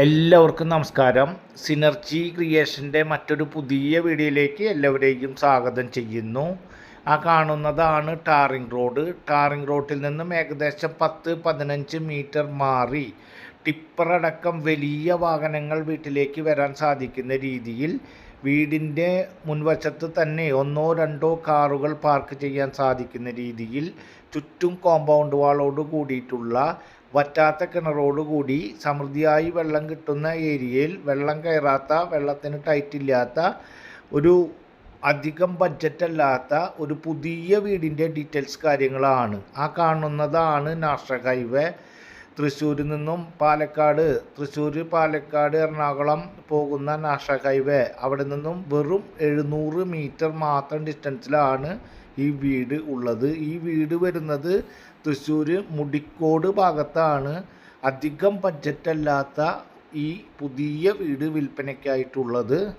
എല്ലാവർക്കും നമസ്കാരം. സിനർജി ക്രിയേഷന്റെ മറ്റൊരു പുതിയ വീഡിയോയിലേക്ക് എല്ലാവരെയും സ്വാഗതം ചെയ്യുന്നു. ആ കാണുന്നതാണ് ടാറിംഗ് റോഡ് ടാറിംഗ് റോഡിൽ നിന്നും ഏകദേശം പത്ത് പതിനഞ്ച് മീറ്റർ മാറി ടിപ്പറടക്കം വലിയ വാഹനങ്ങൾ വീട്ടിലേക്ക് വരാൻ സാധിക്കുന്ന രീതിയിൽ വീടിന്റെ മുൻവശത്ത് തന്നെ ഒന്നോ രണ്ടോ കാറുകൾ പാർക്ക് ചെയ്യാൻ സാധിക്കുന്ന രീതിയിൽ ചുറ്റും കോമ്പൗണ്ട് വാളോട് കൂടിയിട്ടുള്ള വറ്റാത്ത കിണറോടുകൂടി സമൃദ്ധിയായി വെള്ളം കിട്ടുന്ന ഏരിയയിൽ വെള്ളം കയറാത്ത വെള്ളത്തിന് ടൈറ്റില്ലാത്ത ഒരു അധികം ബഡ്ജറ്റ് അല്ലാത്ത ഒരു പുതിയ വീടിന്റെ ഡീറ്റെയിൽസ് കാര്യങ്ങളാണ്. ആ കാണുന്നതാണ് നാഷണൽ ഹൈവേ. തൃശ്ശൂരിൽ നിന്നും പാലക്കാട് തൃശ്ശൂർ പാലക്കാട് എറണാകുളം പോകുന്ന നാഷണൽ ഹൈവേ. അവിടെ നിന്നും വെറും എഴുന്നൂറ് മീറ്റർ മാത്രം ഡിസ്റ്റൻസിലാണ് ഈ വീട് ഉള്ളത്. ഈ വീട് വരുന്നത് തൃശ്ശൂർ മുടിക്കോട് ഭാഗത്താണ്. അധികം ബഡ്ജറ്റ് അല്ലാത്ത ഈ പുതിയ വീട് വിൽപ്പനയ്ക്കായിട്ടുള്ളത്.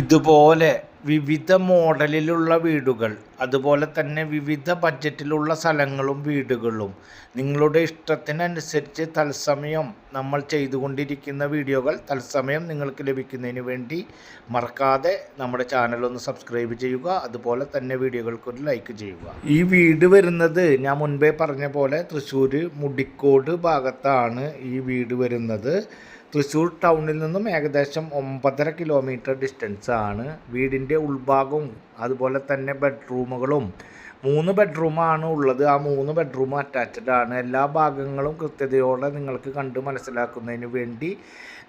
ഇതുപോലെ വിവിധ മോഡലിലുള്ള വീടുകൾ അതുപോലെ തന്നെ വിവിധ ബഡ്ജറ്റിലുള്ള സ്ഥലങ്ങളും വീടുകളും നിങ്ങളുടെ ഇഷ്ടത്തിനനുസരിച്ച് തത്സമയം നമ്മൾ ചെയ്തുകൊണ്ടിരിക്കുന്ന വീഡിയോകൾ തത്സമയം നിങ്ങൾക്ക് ലഭിക്കുന്നതിന് വേണ്ടി മറക്കാതെ നമ്മുടെ ചാനൽ ഒന്ന് സബ്സ്ക്രൈബ് ചെയ്യുക അതുപോലെ തന്നെ വീഡിയോകൾക്കൊരു ലൈക്ക് ചെയ്യുക. ഈ വീട് വരുന്നത് ഞാൻ മുൻപേ പറഞ്ഞ പോലെ തൃശ്ശൂർ മുടിക്കോട് ഭാഗത്താണ് ഈ വീട് വരുന്നത്. തൃശ്ശൂർ ടൗണിൽ നിന്നും ഏകദേശം ഒമ്പതര കിലോമീറ്റർ ഡിസ്റ്റൻസ് ആണ് വീടിന്റെ ഉൾഭാഗവും അതുപോലെ തന്നെ ബെഡ്റൂമുകളും. മൂന്ന് ബെഡ്റൂമാണ് ഉള്ളത്. ആ മൂന്ന് ബെഡ്റൂം അറ്റാച്ച്ഡ് ആണ്. എല്ലാ ഭാഗങ്ങളും കൃത്യതയോടെ നിങ്ങൾക്ക് കണ്ട് മനസ്സിലാക്കുന്നതിന് വേണ്ടി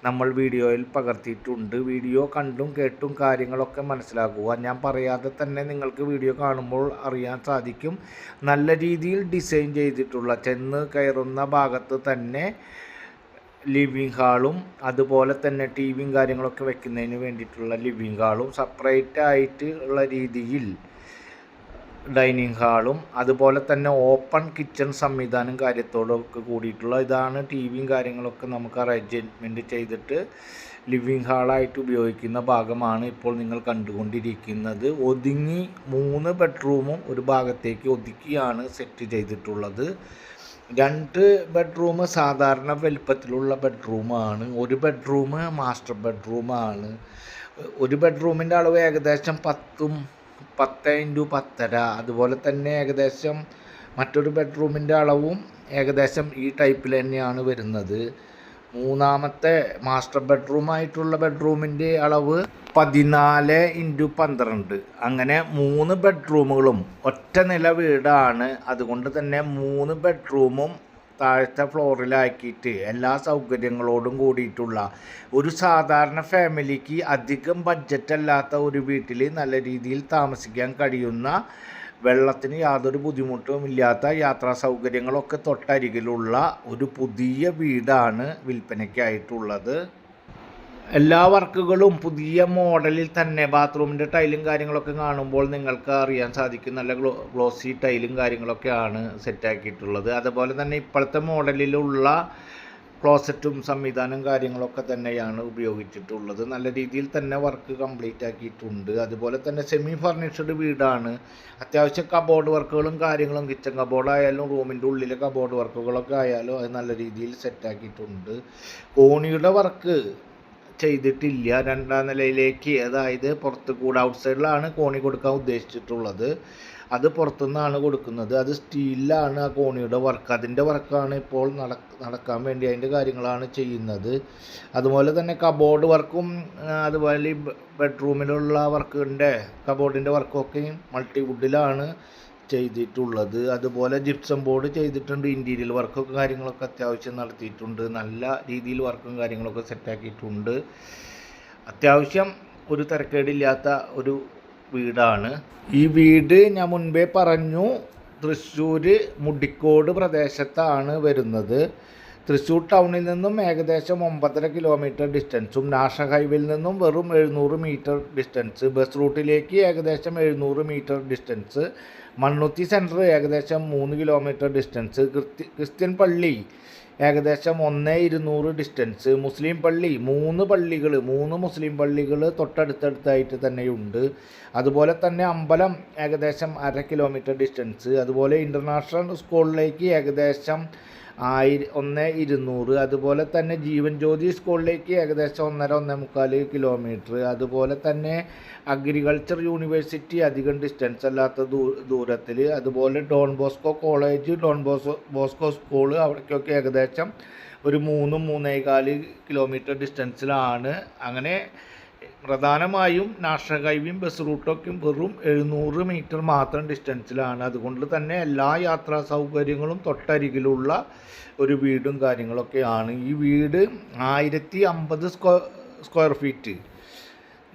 നമ്മൾ വീഡിയോയിൽ പകർത്തിയിട്ടുണ്ട്. വീഡിയോ കണ്ടും കേട്ടും കാര്യങ്ങളൊക്കെ മനസ്സിലാക്കുക. ഞാൻ പറയാതെ തന്നെ നിങ്ങൾക്ക് വീഡിയോ കാണുമ്പോൾ അറിയാൻ സാധിക്കും. നല്ല രീതിയിൽ ഡിസൈൻ ചെയ്തിട്ടുള്ള ചെന്ന് കയറുന്ന ഭാഗത്ത് തന്നെ ലിവിങ് ഹാളും അതുപോലെ തന്നെ ടി വിയും കാര്യങ്ങളൊക്കെ വെക്കുന്നതിന് വേണ്ടിയിട്ടുള്ള ലിവിങ് ഹാളും സെപ്പറേറ്റ് ആയിട്ട് ഉള്ള രീതിയിൽ ഡൈനിങ് ഹാളും അതുപോലെ തന്നെ ഓപ്പൺ കിച്ചൺ സംവിധാനം കാര്യത്തോടൊക്കെ കൂടിയിട്ടുള്ള ഇതാണ് ടി വിയും കാര്യങ്ങളൊക്കെ നമുക്ക് അറേഞ്ച്മെന്റ് ചെയ്തിട്ട് ലിവിങ് ഹാളായിട്ട് ഉപയോഗിക്കുന്ന ഭാഗമാണ് ഇപ്പോൾ നിങ്ങൾ കണ്ടുകൊണ്ടിരിക്കുന്നത്. ഒതുങ്ങി മൂന്ന് ബെഡ്റൂമും ഒരു ഭാഗത്തേക്ക് ഒതുക്കിയാണ് സെറ്റ് ചെയ്തിട്ടുള്ളത്. രണ്ട് ബെഡ്റൂം സാധാരണ വലിപ്പത്തിലുള്ള ബെഡ്റൂമാണ് ഒരു ബെഡ്റൂം മാസ്റ്റർ ബെഡ്റൂമാണ് ഒരു ബെഡ്റൂമിന്റെ അളവ് ഏകദേശം പത്തും പത്ത് ഇന്റു പത്തര. അതുപോലെ തന്നെ ഏകദേശം മറ്റൊരു ബെഡ്റൂമിന്റെ അളവും ഏകദേശം ഈ ടൈപ്പിൽ തന്നെയാണ് വരുന്നത്. മൂന്നാമത്തെ മാസ്റ്റർ ബെഡ്റൂമായിട്ടുള്ള ബെഡ്റൂമിന്റെ അളവ് പതിനാല് ഇന്റു പന്ത്രണ്ട്. അങ്ങനെ മൂന്ന് ബെഡ്റൂമുകളും ഒറ്റ നില വീടാണ്. അതുകൊണ്ട് തന്നെ മൂന്ന് ബെഡ്റൂമും താഴത്തെ ഫ്ലോറിലാക്കിയിട്ട് എല്ലാ സൗകര്യങ്ങളോടും കൂടിയിട്ടുള്ള ഒരു സാധാരണ ഫാമിലിക്ക് അധികം ബഡ്ജറ്റ് അല്ലാത്ത ഒരു വീട്ടിൽ നല്ല രീതിയിൽ താമസിക്കാൻ കഴിയുന്ന വെള്ളത്തിന് യാതൊരു ബുദ്ധിമുട്ടും ഇല്ലാത്ത യാത്രാ സൗകര്യങ്ങളൊക്കെ തൊട്ടരികിലുള്ള ഒരു പുതിയ വീടാണ് വിൽപ്പനയ്ക്കായിട്ടുള്ളത്. എല്ലാ വർക്കുകളും പുതിയ മോഡലിൽ തന്നെ ബാത്റൂമിന്റെ ടൈലും കാര്യങ്ങളൊക്കെ കാണുമ്പോൾ നിങ്ങൾക്ക് അറിയാൻ സാധിക്കും. നല്ല ഗ്ലോ ഗ്ലോസി ടൈലും കാര്യങ്ങളൊക്കെയാണ് സെറ്റാക്കിയിട്ടുള്ളത്. അതുപോലെ തന്നെ ഇപ്പോഴത്തെ മോഡലിലുള്ള ക്ലോസറ്റും സംവിധാനം കാര്യങ്ങളൊക്കെ തന്നെയാണ് ഉപയോഗിച്ചിട്ടുള്ളത്. നല്ല രീതിയിൽ തന്നെ വർക്ക് കംപ്ലീറ്റ് ആക്കിയിട്ടുണ്ട്. അതുപോലെ തന്നെ സെമി ഫർണിഷ്ഡ് വീടാണ്. അത്യാവശ്യം കബോർഡ് വർക്കുകളും കാര്യങ്ങളും കിച്ചൺ കബോർഡ് ആയാലും റൂമിന്റെ ഉള്ളിലെ കബോർഡ് വർക്കുകളൊക്കെ ആയാലും അത് നല്ല രീതിയിൽ സെറ്റാക്കിയിട്ടുണ്ട് കോണിയുടെ വർക്ക് ചെയ്തിട്ടില്ല. രണ്ടാം നിലയിലേക്ക് അതായത് പുറത്ത് കൂടെ ഔട്ട് സൈഡിലാണ് കോണി കൊടുക്കാൻ ഉദ്ദേശിച്ചിട്ടുള്ളത്. അത് പുറത്തുനിന്നാണ് കൊടുക്കുന്നത്. അത് സ്റ്റീലിലാണ് ആ കോണിയുടെ വർക്ക്. അതിന്റെ വർക്കാണ് ഇപ്പോൾ നടക്കാൻ വേണ്ടി അതിന്റെ കാര്യങ്ങളാണ് ചെയ്യുന്നത്. അതുപോലെ തന്നെ കബോർഡ് വർക്കും അതുപോലെ ഈ ബെഡ്റൂമിലുള്ള വർക്കിന്റെ കബോർഡിന്റെ വർക്കൊക്കെ മൾട്ടിവുഡിലാണ് ചെയ്തിട്ടുള്ളത്. അതുപോലെ ജിപ്സം ബോർഡ് ചെയ്തിട്ടുണ്ട്. ഇന്റീരിയൽ വർക്കൊക്കെ കാര്യങ്ങളൊക്കെ അത്യാവശ്യം നടത്തിയിട്ടുണ്ട്. നല്ല രീതിയിൽ വർക്കും കാര്യങ്ങളൊക്കെ സെറ്റാക്കിയിട്ടുണ്ട്. അത്യാവശ്യം ഒരു തിരക്കേടില്ലാത്ത ഒരു വീടാണ്. ഈ വീട് ഞാൻ മുൻപേ പറഞ്ഞു തൃശ്ശൂർ മുടിക്കോട് പ്രദേശത്താണ് വരുന്നത്. തൃശ്ശൂർ ടൗണിൽ നിന്നും ഏകദേശം ഒമ്പതര കിലോമീറ്റർ ഡിസ്റ്റൻസും നാഷണൽ ഹൈവേയിൽ നിന്നും വെറും എഴുന്നൂറ് മീറ്റർ ഡിസ്റ്റൻസ്. ബസ് റൂട്ടിലേക്ക് ഏകദേശം എഴുന്നൂറ് മീറ്റർ ഡിസ്റ്റൻസ്. മണ്ണുത്തി സെന്റർ ഏകദേശം മൂന്ന് കിലോമീറ്റർ ഡിസ്റ്റൻസ്. ക്രിസ്ത്യൻ പള്ളി ഏകദേശം ഒന്ന് ഇരുന്നൂറ് ഡിസ്റ്റൻസ് മുസ്ലിം പള്ളി മൂന്ന് പള്ളികൾ മൂന്ന് മുസ്ലിം പള്ളികൾ തൊട്ടടുത്തടുത്തായിട്ട് തന്നെയുണ്ട്. അതുപോലെ തന്നെ അമ്പലം ഏകദേശം അര കിലോമീറ്റർ ഡിസ്റ്റൻസ് അതുപോലെ ഇന്റർനാഷണൽ സ്കൂളിലേക്ക് ഏകദേശം ആയിര ഒന്ന് ഇരുന്നൂറ്. അതുപോലെ തന്നെ ജീവൻ ജ്യോതി സ്കൂളിലേക്ക് ഏകദേശം ഒന്നര ഒന്നേ മുക്കാൽ കിലോമീറ്റർ അതുപോലെ തന്നെ അഗ്രികൾച്ചർ യൂണിവേഴ്സിറ്റി അധികം ഡിസ്റ്റൻസ് അല്ലാത്ത ദൂരത്തിൽ അതുപോലെ Don Bosco college Don Bosco Bosco school അവിടേക്കൊക്കെ ഏകദേശം ഒരു മൂന്നും മൂന്നേകാൽ കിലോമീറ്റർ ഡിസ്റ്റൻസിലാണ് അങ്ങനെ പ്രധാനമായും നാഷണൽ ഹൈവേയും ബസ് റൂട്ടൊക്കെയും വെറും എഴുന്നൂറ് മീറ്റർ മാത്രം ഡിസ്റ്റൻസിലാണ് അതുകൊണ്ട് തന്നെ എല്ലാ യാത്രാ സൗകര്യങ്ങളും തൊട്ടരികിലുള്ള ഒരു വീടും കാര്യങ്ങളൊക്കെയാണ്. ഈ വീട് ആയിരത്തി അമ്പത് സ്ക്വയർ സ്ക്വയർ ഫീറ്റ്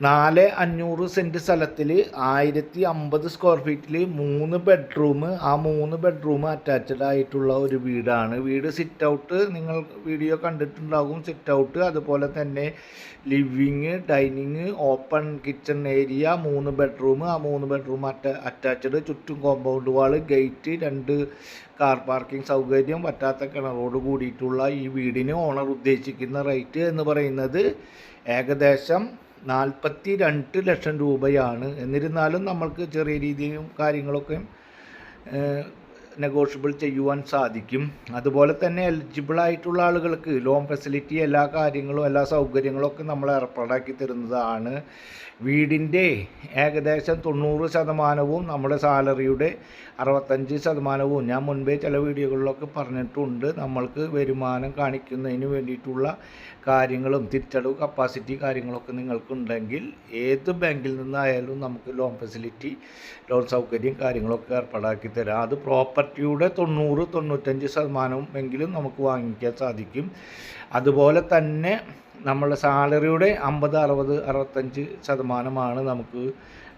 നാല് അഞ്ഞൂറ് സെന്റ് സ്ഥലത്തിൽ ആയിരത്തി അമ്പത് സ്ക്വയർ ഫീറ്റിൽ മൂന്ന് ബെഡ്റൂം ആ മൂന്ന് ബെഡ്റൂം അറ്റാച്ച്ഡ് ആയിട്ടുള്ള ഒരു വീടാണ്. വീട് സിറ്റ് ഔട്ട് നിങ്ങൾ വീഡിയോ കണ്ടിട്ടുണ്ടാകും. സിറ്റ് ഔട്ട് അതുപോലെ തന്നെ living dining open kitchen area മൂന്ന് ബെഡ്റൂം ആ മൂന്ന് ബെഡ്റൂം അറ്റ അറ്റാച്ച്ഡ് ചുറ്റും കോമ്പൗണ്ട് വാൾ ഗേറ്റ് രണ്ട് കാർ പാർക്കിംഗ് സൗകര്യം പറ്റാത്ത കിണറോട് കൂടിയിട്ടുള്ള ഈ വീടിന് ഓണർ ഉദ്ദേശിക്കുന്ന റേറ്റ് എന്ന് പറയുന്നത് ഏകദേശം നാൽപ്പത്തി രണ്ട് ലക്ഷം രൂപയാണ്. എന്നിരുന്നാലും നമ്മൾക്ക് ചെറിയ രീതിയിലും കാര്യങ്ങളൊക്കെ നെഗോഷ്യബിൾ ചെയ്യുവാൻ സാധിക്കും. അതുപോലെ തന്നെ എലിജിബിൾ ആയിട്ടുള്ള ആളുകൾക്ക് ലോൺ ഫെസിലിറ്റി എല്ലാ കാര്യങ്ങളും എല്ലാ സൗകര്യങ്ങളും ഒക്കെ നമ്മൾ ഏർപ്പാടാക്കി തരുന്നതാണ്. വീടിന്റെ ഏകദേശം തൊണ്ണൂറ് ശതമാനവും നമ്മുടെ സാലറിയുടെ അറുപത്തഞ്ച് ശതമാനവും ഞാൻ മുൻപേ ചില വീഡിയോകളിലൊക്കെ പറഞ്ഞിട്ടുണ്ട്. നമ്മൾക്ക് വരുമാനം കാണിക്കുന്നതിന് വേണ്ടിയിട്ടുള്ള കാര്യങ്ങളും തിരിച്ചടവ് കപ്പാസിറ്റി കാര്യങ്ങളൊക്കെ നിങ്ങൾക്കുണ്ടെങ്കിൽ ഏത് ബാങ്കിൽ നിന്നായാലും നമുക്ക് ലോൺ ഫെസിലിറ്റി ലോൺ സൗകര്യം കാര്യങ്ങളൊക്കെ ഏർപ്പാടാക്കി തരാം. അത് പ്രോപ്പർട്ടിയുടെ തൊണ്ണൂറ് തൊണ്ണൂറ്റഞ്ച് ശതമാനം എങ്കിലും നമുക്ക് വാങ്ങിക്കാൻ സാധിക്കും. അതുപോലെ തന്നെ നമ്മളുടെ സാലറിയുടെ അമ്പത് അറുപത് അറുപത്തഞ്ച് ശതമാനമാണ് നമുക്ക്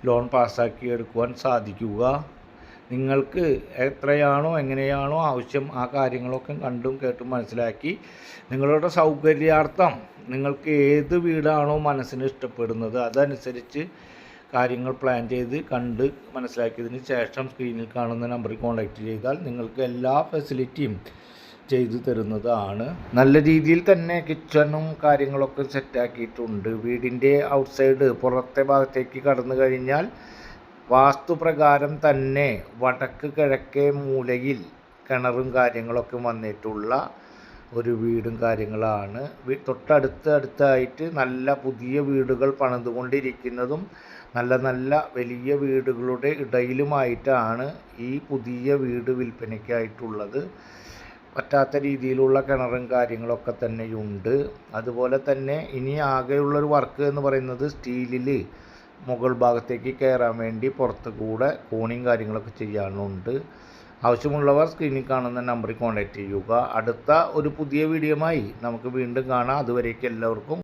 ലോൺ പാസ്സാക്കി എടുക്കുവാൻ സാധിക്കുക. നിങ്ങൾക്ക് എത്രയാണോ എങ്ങനെയാണോ ആവശ്യം ആ കാര്യങ്ങളൊക്കെ കണ്ടും കേട്ടും മനസ്സിലാക്കി നിങ്ങളുടെ സൗകര്യാർത്ഥം നിങ്ങൾക്ക് ഏത് വീടാണോ മനസ്സിന് ഇഷ്ടപ്പെടുന്നത് അതനുസരിച്ച് കാര്യങ്ങൾ പ്ലാൻ ചെയ്ത് കണ്ട് മനസ്സിലാക്കിയതിന് ശേഷം സ്ക്രീനിൽ കാണുന്ന നമ്പറിൽ കോൺടാക്റ്റ് ചെയ്താൽ നിങ്ങൾക്ക് എല്ലാ ഫെസിലിറ്റിയും ചെയ്തു തരുന്നതാണ്. നല്ല രീതിയിൽ തന്നെ കിച്ചണും കാര്യങ്ങളൊക്കെ സെറ്റാക്കിയിട്ടുണ്ട് വീടിന്റെ ഔട്ട്സൈഡ് പുറത്തെ ഭാഗത്തേക്ക് കടന്നു കഴിഞ്ഞാൽ വാസ്തുപ്രകാരം തന്നെ വടക്ക് കിഴക്കേ മൂലയിൽ കിണറും കാര്യങ്ങളൊക്കെ വന്നിട്ടുള്ള ഒരു വീടും കാര്യങ്ങളാണ്. തൊട്ടടുത്ത് അടുത്തായിട്ട് നല്ല പുതിയ വീടുകൾ പണിതുകൊണ്ടിരിക്കുന്നതും നല്ല നല്ല വലിയ വീടുകളുടെ ഇടയിലുമായിട്ടാണ് ഈ പുതിയ വീട് വിൽപ്പനയ്ക്കായിട്ടുള്ളത്. പറ്റാത്ത രീതിയിലുള്ള കിണറും കാര്യങ്ങളൊക്കെ തന്നെയുണ്ട്. അതുപോലെ തന്നെ ഇനി ആകെയുള്ളൊരു വർക്ക് എന്ന് പറയുന്നത് സ്റ്റീലിൽ മുകൾ ഭാഗത്തേക്ക് കയറാൻ വേണ്ടി പുറത്ത് കൂടെ കോണിയും കാര്യങ്ങളൊക്കെ ചെയ്യാനുണ്ട്. ആവശ്യമുള്ളവർ സ്ക്രീനിൽ കാണുന്ന നമ്പറിൽ കോൺടാക്റ്റ് ചെയ്യുക. അടുത്ത ഒരു പുതിയ വീഡിയോയുമായി നമുക്ക് വീണ്ടും കാണാം. അതുവരേക്കും എല്ലാവർക്കും